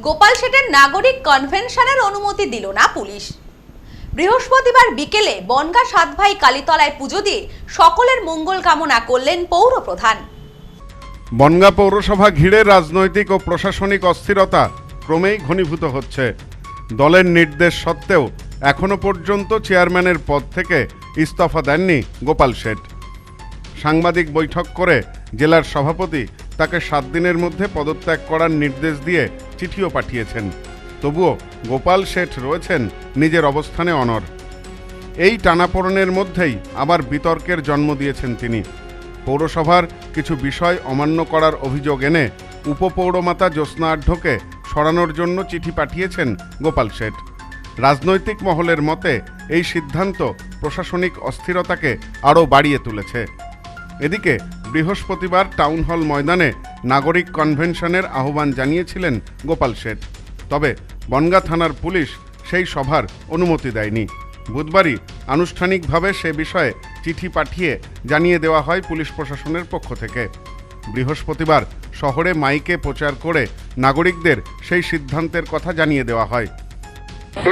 গোপাল শেঠের নাগরিক কনভেনশনের অনুমতি দিল না পুলিশ। বৃহস্পতিবার বিকেলে বনগা সাত ভাই কালীতলায় পুজো দিয়ে সকলের মঙ্গল কামনা করলেন পৌর প্রধান। বনগা পৌরসভা ঘিরে রাজনৈতিক ও প্রশাসনিক অস্থিরতা ক্রমেই ঘনীভূত হচ্ছে। দলের নির্দেশ সত্ত্বেও এখনও পর্যন্ত চেয়ারম্যানের পদ থেকে ইস্তফা দেননি গোপাল শেঠ। সাংবাদিক বৈঠক করে জেলার সভাপতি তাকে সাত দিনের মধ্যে পদত্যাগ করার নির্দেশ দিয়ে চিঠিও পাঠিয়েছেন। তবুও গোপাল শেঠ রয়েছেন নিজের অবস্থানে অনর এই টানাপোড়নের মধ্যেই আবার বিতর্কের জন্ম দিয়েছেন তিনি। পৌরসভার কিছু বিষয় অমান্য করার অভিযোগ এনে উপপৌরমাতা জ্যোৎস্না আঢ্যকে সরানোর জন্য চিঠি পাঠিয়েছেন গোপাল শেঠ। রাজনৈতিক মহলের মতে এই সিদ্ধান্ত প্রশাসনিক অস্থিরতাকে আরও বাড়িয়ে তুলেছে। এদিকে বৃহস্পতিবার টাউন হল ময়দানে নাগরিক কনভেনশনের আহ্বান জানিয়েছিলেন গোপাল শেঠ। তবে বনগা থানার পুলিশ সেই সভার অনুমতি দেয়নি। বুধবারই আনুষ্ঠানিকভাবে সে বিষয়ে চিঠি পাঠিয়ে জানিয়ে দেওয়া হয় পুলিশ প্রশাসনের পক্ষ থেকে। বৃহস্পতিবার শহরে মাইকে প্রচার করে নাগরিকদের সেই সিদ্ধান্তের কথা জানিয়ে দেওয়া হয়।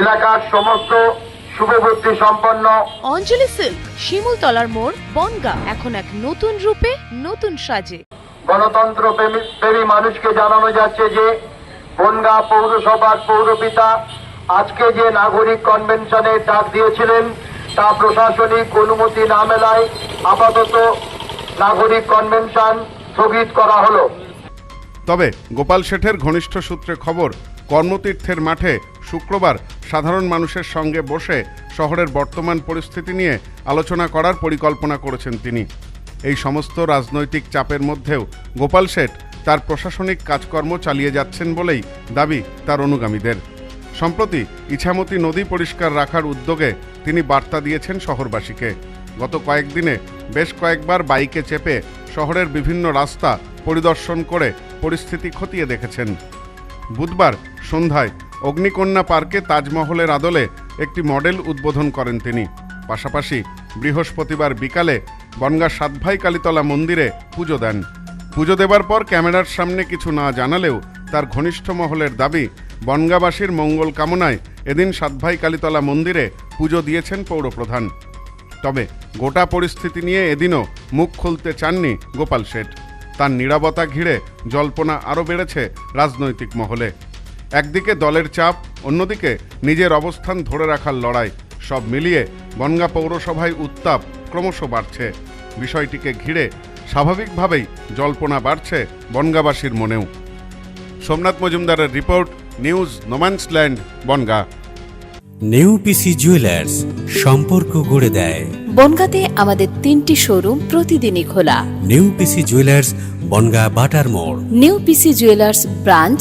এলাকার সমস্ত শুভবুদ্ধি সম্পন্ন। অঞ্জলি সিল্ক শিমুলতলার মোড় বনগা এখন এক নতুন রূপে নতুন সাজে। গণতন্ত্র প্রেমী প্রেমী মানুষকে জানানো যাচ্ছে যে বনগা পৌরসভার পৌরপিতা আজকে যে নাগরিক কনভেনশনে ডাক দিয়েছিলেন তা প্রশাসনিক অনুমতি না মেলায় আপাতত নাগরিক কনভেনশন স্থগিত করা হলো। তবে গোপাল শেঠের ঘনিষ্ঠ সূত্রে খবর কর্মতীর্থের মাঠে শুক্রবার সাধারণ মানুষের সঙ্গে বসে শহরের বর্তমান পরিস্থিতি নিয়ে আলোচনা করার পরিকল্পনা করেছেন তিনি। এই সমস্ত রাজনৈতিক চাপের মধ্যেও গোপাল শেঠ তার প্রশাসনিক কাজকর্ম চালিয়ে যাচ্ছেন বলেই দাবি তার অনুগামীদের। সম্প্রতি ইছামতি নদী পরিষ্কার রাখার উদ্যোগে তিনি বার্তা দিয়েছেন শহরবাসীকে। গত কয়েকদিনে বেশ কয়েকবার বাইকে চেপে শহরের বিভিন্ন রাস্তা পরিদর্শন করে পরিস্থিতি খতিয়ে দেখেছেন। বুধবার সন্ধ্যায় অগ্নিকন্যা পার্কে তাজমহলের আদলে একটি মডেল উদ্বোধন করেন তিনি। পাশাপাশি বৃহস্পতিবার বিকালে বনগা সাতভাই কালীতলা মন্দিরে পুজো দেন। পুজো দেবার পর ক্যামেরার সামনে কিছু না জানালেও তার ঘনিষ্ঠ মহলের দাবি, বনগাবাসীর মঙ্গল কামনায় এদিন সাতভাই কালীতলা মন্দিরে পুজো দিয়েছেন পৌরপ্রধান। তবে গোটা পরিস্থিতি নিয়ে এদিনও মুখ খুলতে চাননি গোপাল শেঠ। তার নিরাপত্তা ঘিরে জল্পনা আরও বেড়েছে রাজনৈতিক মহলে। একদিকে দলের চাপ অন্যদিকে নিজের অবস্থান ধরে রাখার লড়াই। সব মিলিয়ে বনগা পৌরসভায় উত্তাপ ক্রমশ বাড়ছে। বিষয়টিকে ঘিরে স্বাভাবিকভাবেই জল্পনা বাড়ছে বনগাবাসীর মনেও। সোমনাথ মজুমদারের report news no man's land Bongaon. New PC jewellers সম্পর্ক গড়ে দেয়। বনগাঁতে আমাদের তিনটি শোরুম প্রতিদিনই খোলা। নিউ পিসি জুয়েলার্স বনগা বাটার মোড়। New PC jewellers branch